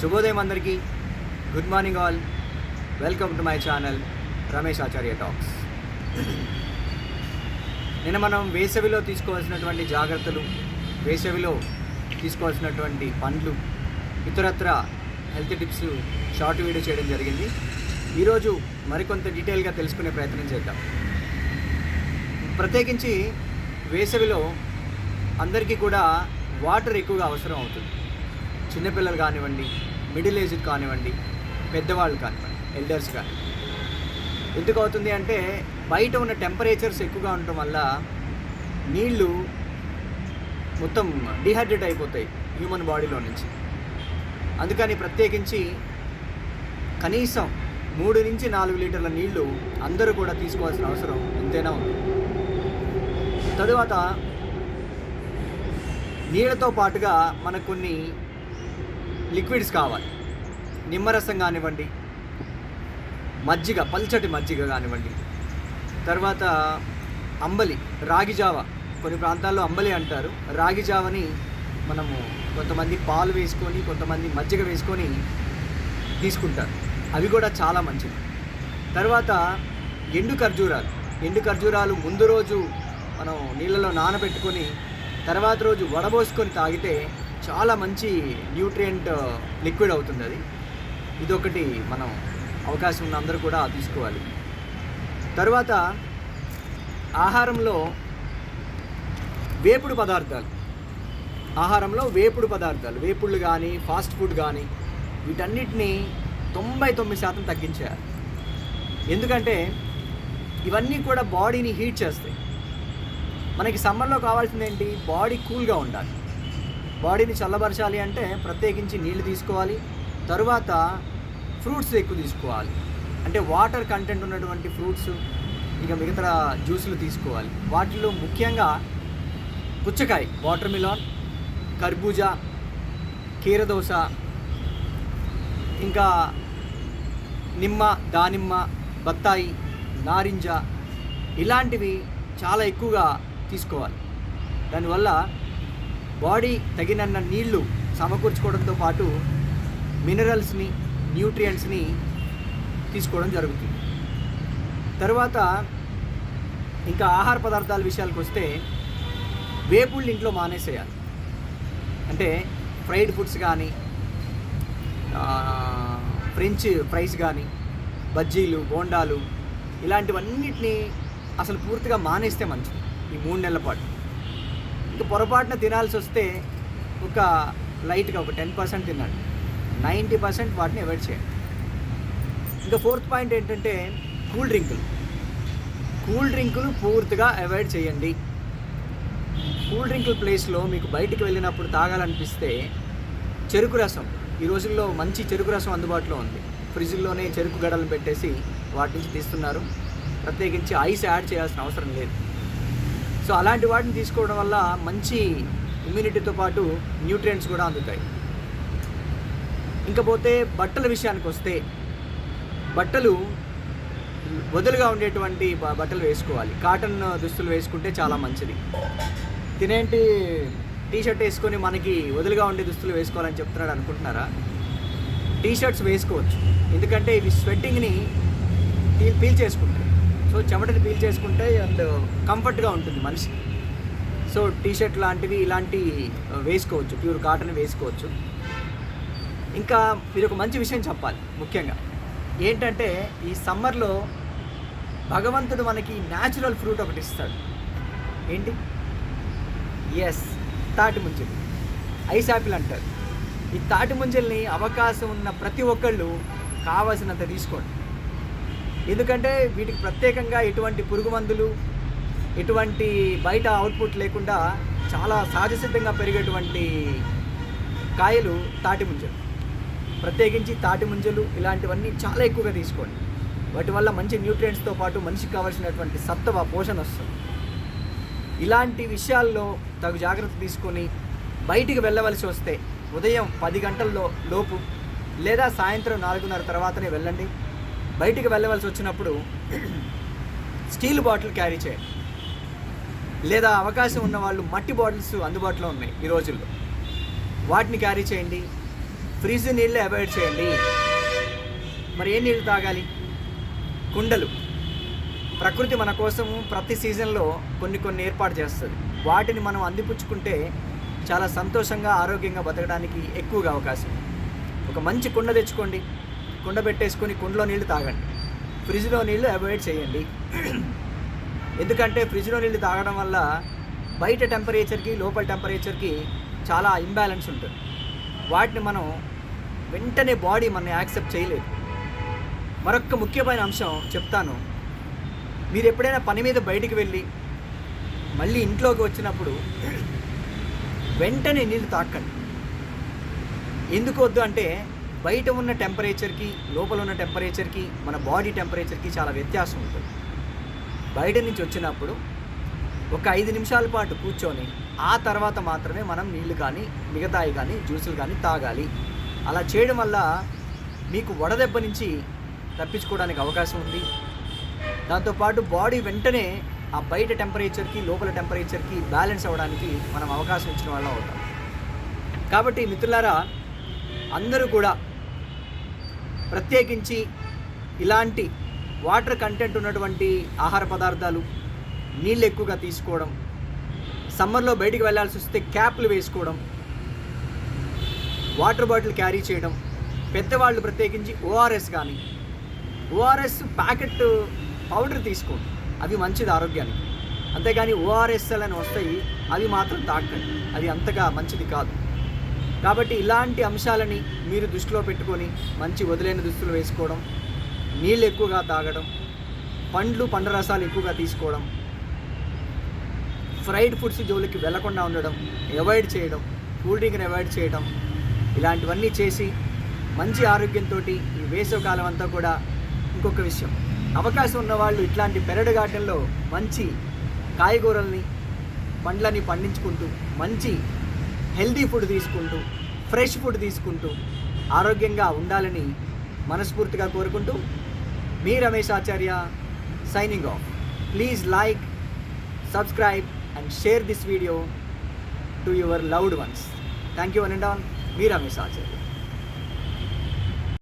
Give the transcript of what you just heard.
శుభోదయం అందరికీ. Good morning all welcome to my channel Ramesh Acharya talks నిన్న మనం వేసవిలో తీసుకోవాల్సినటువంటి జాగ్రత్తలు వేసవిలో తీసుకోవాల్సినటువంటి పండ్లు ఇతరత్ర హెల్త్ టిప్స్ షార్ట్ వీడియో చేయడం జరిగింది. ఈరోజు మరికొంత డీటెయిల్గా తెలుసుకునే ప్రయత్నం చేద్దాం. ప్రత్యేకించి వేసవిలో అందరికీ కూడా వాటర్ ఎక్కువగా అవసరం అవుతుంది. చిన్నపిల్లలు కానివ్వండి మిడిల్ ఏజ్ కానివ్వండి పెద్దవాళ్ళు కానివ్వండి ఎల్డర్స్ కానీ. ఎందుకు అవుతుంది అంటే బయట ఉన్న టెంపరేచర్స్ ఎక్కువగా ఉండటం వల్ల నీళ్ళు మొత్తం డిహైడ్రేట్ అయిపోతాయి హ్యూమన్ బాడీలో నుంచి. అందుకని ప్రత్యేకించి కనీసం మూడు నుంచి నాలుగు లీటర్ల నీళ్ళు అందరూ కూడా తీసుకోవాల్సిన అవసరం ఎంతైనా ఉంది. తరువాత నీళ్ళతో పాటుగా మనకు కొన్ని లిక్విడ్స్ కావాలి. నిమ్మరసం కానివ్వండి మజ్జిగ పల్చటి మజ్జిగ కానివ్వండి. తర్వాత అంబలి రాగి జావ. కొన్ని ప్రాంతాల్లో అంబలి అంటారు. రాగి జావని మనము కొంతమంది పాలు వేసుకొని కొంతమంది మజ్జిగ వేసుకొని తీసుకుంటారు. అవి కూడా చాలా మంచిది తర్వాత ఎండు ఖర్జూరాలు. ఎండు ఖర్జూరాలు ముందు రోజు మనం నీళ్ళలో నానబెట్టుకొని తర్వాత రోజు వడబోసుకొని తాగితే చాలా మంచి న్యూట్రియంట్ లిక్విడ్ uh, అవుతుంది అది. ఇదొకటి మనం అవకాశం ఉన్న అందరూ కూడా తీసుకోవాలి. తర్వాత ఆహారంలో వేపుడు పదార్థాలు. ఆహారంలో వేపుడు పదార్థాలు. వేపుళ్ళు కానీ ఫాస్ట్ ఫుడ్ కానీ వీటన్నిటిని తొంభై తొమ్మిది శాతం తగ్గించేయాలి. ఎందుకంటే ఇవన్నీ కూడా బాడీని హీట్ చేస్తాయి. మనకి సమ్మర్లో కావాల్సింది ఏంటి బాడీ కూల్గా ఉండాలి. బాడీని చల్లబరచాలి అంటే ప్రత్యేకించి నీళ్ళు తీసుకోవాలి. తరువాత ఫ్రూట్స్ ఎక్కువ తీసుకోవాలి. అంటే వాటర్ కంటెంట్ ఉన్నటువంటి ఫ్రూట్స్ ఇక మిగతా జ్యూసులు తీసుకోవాలి. వాటిలో ముఖ్యంగా పుచ్చకాయ వాటర్ మిలాన్ కర్బూజా కీరదోస ఇంకా నిమ్మ దానిమ్మ బత్తాయి నారింజ ఇలాంటివి చాలా ఎక్కువగా తీసుకోవాలి. దానివల్ల బాడీ తగినన్న నీళ్ళు సమకూర్చుకోవడంతో పాటు మినరల్స్ని న్యూట్రియంట్స్ని తీసుకోవడం జరుగుతుంది. తర్వాత ఇంకా ఆహార పదార్థాల విషయాలకు వస్తే వేపుళ్ళు ఇంట్లో మానేసేయాలి. అంటే ఫ్రైడ్ ఫుడ్స్ కానీ ఫ్రెంచ్ ఫ్రైస్ కానీ బజ్జీలు బోండాలు ఇలాంటివన్నిటిని అసలు పూర్తిగా మానేస్తే మంచిది. ఈ మూడు నెలల పాటు. పొరపాటున తినాల్సి వస్తే ఒక లైట్గా ఒక టెన్ పర్సెంట్ తినండి నైంటీ పర్సెంట్ వాటిని అవాయిడ్ చేయండి. ఇంకా ఫోర్త్ పాయింట్ ఏంటంటే కూల్ డ్రింకులు కూల్ డ్రింకులు పూర్తిగా అవాయిడ్ చేయండి. కూల్ డ్రింకుల ప్లేస్లో మీకు బయటికి వెళ్ళినప్పుడు తాగాలనిపిస్తే చెరుకు రసం. ఈ రోజుల్లో మంచి చెరుకు రసం అందుబాటులో ఉంది. ఫ్రిడ్జ్లోనే చెరుకు గడలను పెట్టేసి వాటి నుంచి తీస్తున్నారు. ప్రత్యేకించి ఐస్ యాడ్ చేయాల్సిన అవసరం లేదు. సో అలాంటి వాటిని తీసుకోవడం వల్ల మంచి ఇమ్యూనిటీతో పాటు న్యూట్రియంట్స్ కూడా అందుతాయి. ఇంకపోతే బట్టల విషయానికి వస్తే బట్టలు వదులుగా ఉండేటువంటి బ- బట్టలు వేసుకోవాలి. కాటన్ దుస్తులు వేసుకుంటే చాలా మంచిది. తినేంటి టీ షర్ట్ వేసుకొని మనకి వదులుగా ఉండే దుస్తులు వేసుకోవాలని చెప్తున్నాడు అనుకుంటున్నారా? టీ షర్ట్స్ వేసుకోవచ్చు. ఎందుకంటే ఇవి స్వెట్టింగ్ని పీల్ పీల్ చేసుకుంటాయి సో చెమటని పీల్ చేసుకుంటే అండ్ కంఫర్ట్గా ఉంటుంది మనిషి. సో టీ షర్ట్ లాంటివి ఇలాంటి వేసుకోవచ్చు. ప్యూర్ కాటన్ వేసుకోవచ్చు. ఇంకా మీరు ఒక మంచి విషయం చెప్పాలి ముఖ్యంగా. ఏంటంటే ఈ సమ్మర్లో భగవంతుడు మనకి న్యాచురల్ ఫ్రూట్ ఒకటి ఇస్తాడు. ఏంటి? ఎస్ తాటి ముంజలు. ఐస్ యాపిల్ అంటారు. ఈ తాటి ముంజల్ని అవకాశం ఉన్న ప్రతి ఒక్కళ్ళు కావలసినంత తీసుకోండి. ఎందుకంటే వీటికి ప్రత్యేకంగా ఎటువంటి పురుగు మందులు ఎటువంటి బయట అవుట్పుట్ లేకుండా చాలా సహజసిద్ధంగా పెరిగేటువంటి కాయలు తాటి ముంజలు. ప్రత్యేకించి తాటి ముంజలు ఇలాంటివన్నీ చాలా ఎక్కువగా తీసుకోండి. వాటి వల్ల మంచి న్యూట్రియంట్స్తో పాటు మనిషికి కావాల్సినటువంటి సత్వ పోషణ వస్తుంది. ఇలాంటి విషయాల్లో తగు జాగ్రత్త తీసుకొని బయటికి వెళ్ళవలసి వస్తే ఉదయం పది గంటల్లో లోపు లేదా సాయంత్రం నాలుగున్నర తర్వాతనే వెళ్ళండి. బయటికి వెళ్ళవలసి వచ్చినప్పుడు స్టీల్ బాటిల్ క్యారీ చేయాలి. లేదా అవకాశం ఉన్న వాళ్ళు మట్టి బాటిల్స్ అందుబాటులో ఉన్నాయి ఈ రోజుల్లో. వాటిని క్యారీ చేయండి. ఫ్రిడ్జ్ నీళ్ళు అవాయిడ్ చేయండి. మరి ఏ నీళ్ళు తాగాలి? కుండలు. ప్రకృతి మన కోసము ప్రతి సీజన్లో కొన్ని కొన్ని ఏర్పాటు చేస్తుంది. వాటిని మనం అందిపుచ్చుకుంటే చాలా సంతోషంగా ఆరోగ్యంగా బతకడానికి ఎక్కువగా అవకాశం. ఒక మంచి కుండ తెచ్చుకోండి. కుండ పెట్టేసుకొని కుండలో నీళ్ళు తాగండి. ఫ్రిడ్జ్లో నీళ్ళు అవాయిడ్ చేయండి. ఎందుకంటే ఫ్రిడ్జ్లో నీళ్ళు తాగడం వల్ల బయట టెంపరేచర్కి లోపల టెంపరేచర్కి చాలా ఇంబ్యాలెన్స్ ఉంటుంది. వాటిని మనం వెంటనే బాడీ మన యాక్సెప్ట్ చేయలేదు. మరొక ముఖ్యమైన అంశం చెప్తాను. మీరు ఎప్పుడైనా పని మీద బయటికి వెళ్ళి మళ్ళీ ఇంట్లోకి వచ్చినప్పుడు వెంటనే నీళ్ళు తాకండి. ఎందుకు వద్దు అంటే బయట ఉన్న టెంపరేచర్కి లోపల ఉన్న టెంపరేచర్కి మన బాడీ టెంపరేచర్కి చాలా వ్యత్యాసం ఉంటుంది. బయట నుంచి వచ్చినప్పుడు ఒక ఐదు నిమిషాల పాటు కూర్చొని ఆ తర్వాత మాత్రమే మనం నీళ్ళు కానీ మిగతాయి కానీ జ్యూసులు కానీ తాగాలి. అలా చేయడం వల్ల మీకు వడదెబ్బ నుంచి తప్పించుకోవడానికి అవకాశం ఉంది. దాంతోపాటు బాడీ వెంటనే ఆ బయట టెంపరేచర్కి లోపల టెంపరేచర్కి బ్యాలెన్స్ అవ్వడానికి మనం అవకాశం ఇచ్చిన వాళ్ళం అవుతాం. కాబట్టి మిత్రులారా అందరూ కూడా ప్రత్యేకించి ఇలాంటి వాటర్ కంటెంట్ ఉన్నటువంటి ఆహార పదార్థాలు నీళ్ళు ఎక్కువగా తీసుకోవడం సమ్మర్లో బయటికి వెళ్ళాల్సి వస్తే క్యాప్లు వేసుకోవడం వాటర్ బాటిల్ క్యారీ చేయడం పెద్దవాళ్ళు ప్రత్యేకించి ఓఆర్ఎస్ కానీ ఓఆర్ఎస్ ప్యాకెట్ పౌడర్ తీసుకోండి. అవి మంచిది ఆరోగ్యానికి. అంతేగాని ఓఆర్ఎస్ఎల్ అని వస్తాయి అవి మాత్రం తాకండి అది అంతగా మంచిది కాదు. కాబట్టి ఇలాంటి అంశాలని మీరు దృష్టిలో పెట్టుకొని మంచి వదిలేని దుస్తులు వేసుకోవడం నీళ్ళు ఎక్కువగా తాగడం పండ్లు పండ్ల రసాలు ఎక్కువగా తీసుకోవడం ఫ్రైడ్ ఫుడ్స్ జోలికి వెళ్ళకుండా ఉండడం అవాయిడ్ చేయడం కూల్ డ్రింక్ని అవాయిడ్ చేయడం ఇలాంటివన్నీ చేసి మంచి ఆరోగ్యంతో ఈ వేసవకాలం అంతా కూడా ఇంకొక విషయం. అవకాశం ఉన్నవాళ్ళు ఇట్లాంటి పెరడు గార్డెన్లో మంచి కాయగూరల్ని పండ్లని పండించుకుంటూ మంచి హెల్దీ ఫుడ్ తీసుకుంటూ ఫ్రెష్ ఫుడ్ తీసుకుంటూ ఆరోగ్యంగా ఉండాలని మనస్ఫూర్తిగా కోరుకుంటూ మీ Ramesh Acharya signing off please like subscribe and share this video to your loved ones thank you one and all me Ramesh Acharya.